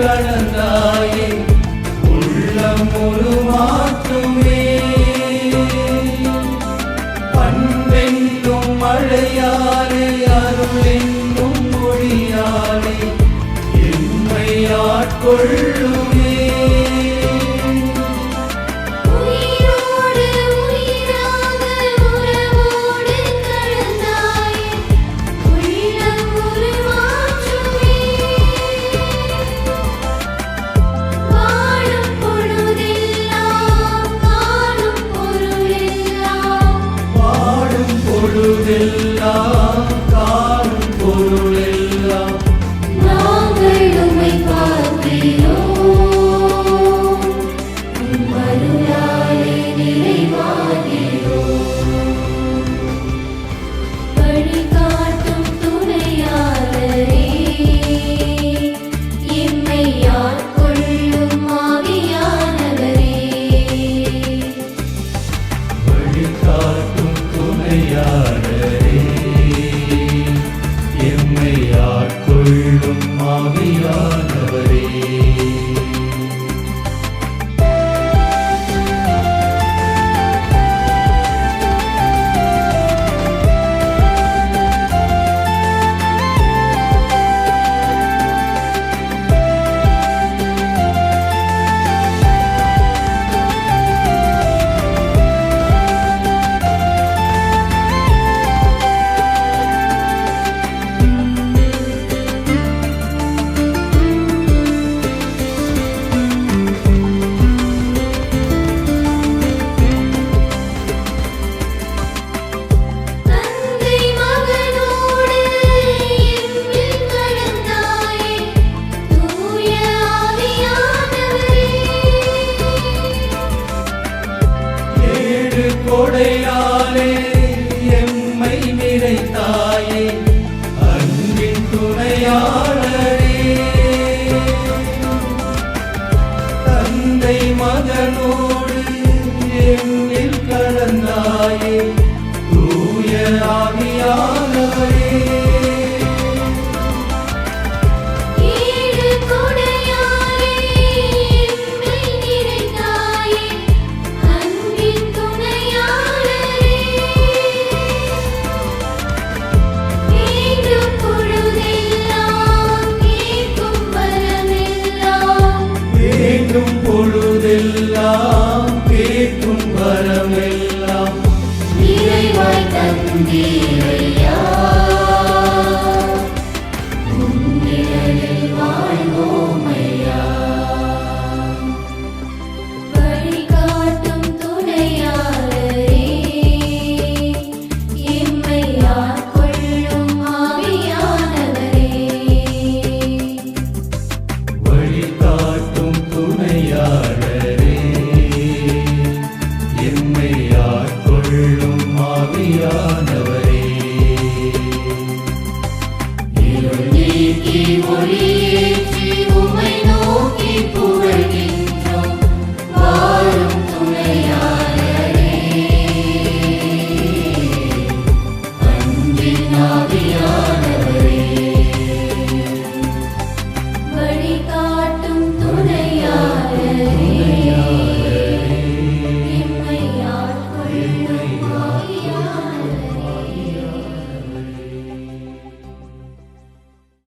கடந்தாயே உள்ளம் ஒரு மாற்றுமே. பண்பென்னும் மழையாலே அருளென்னும் மொழியாலே காட்டும் துணையாளரே கொடையா Yeah.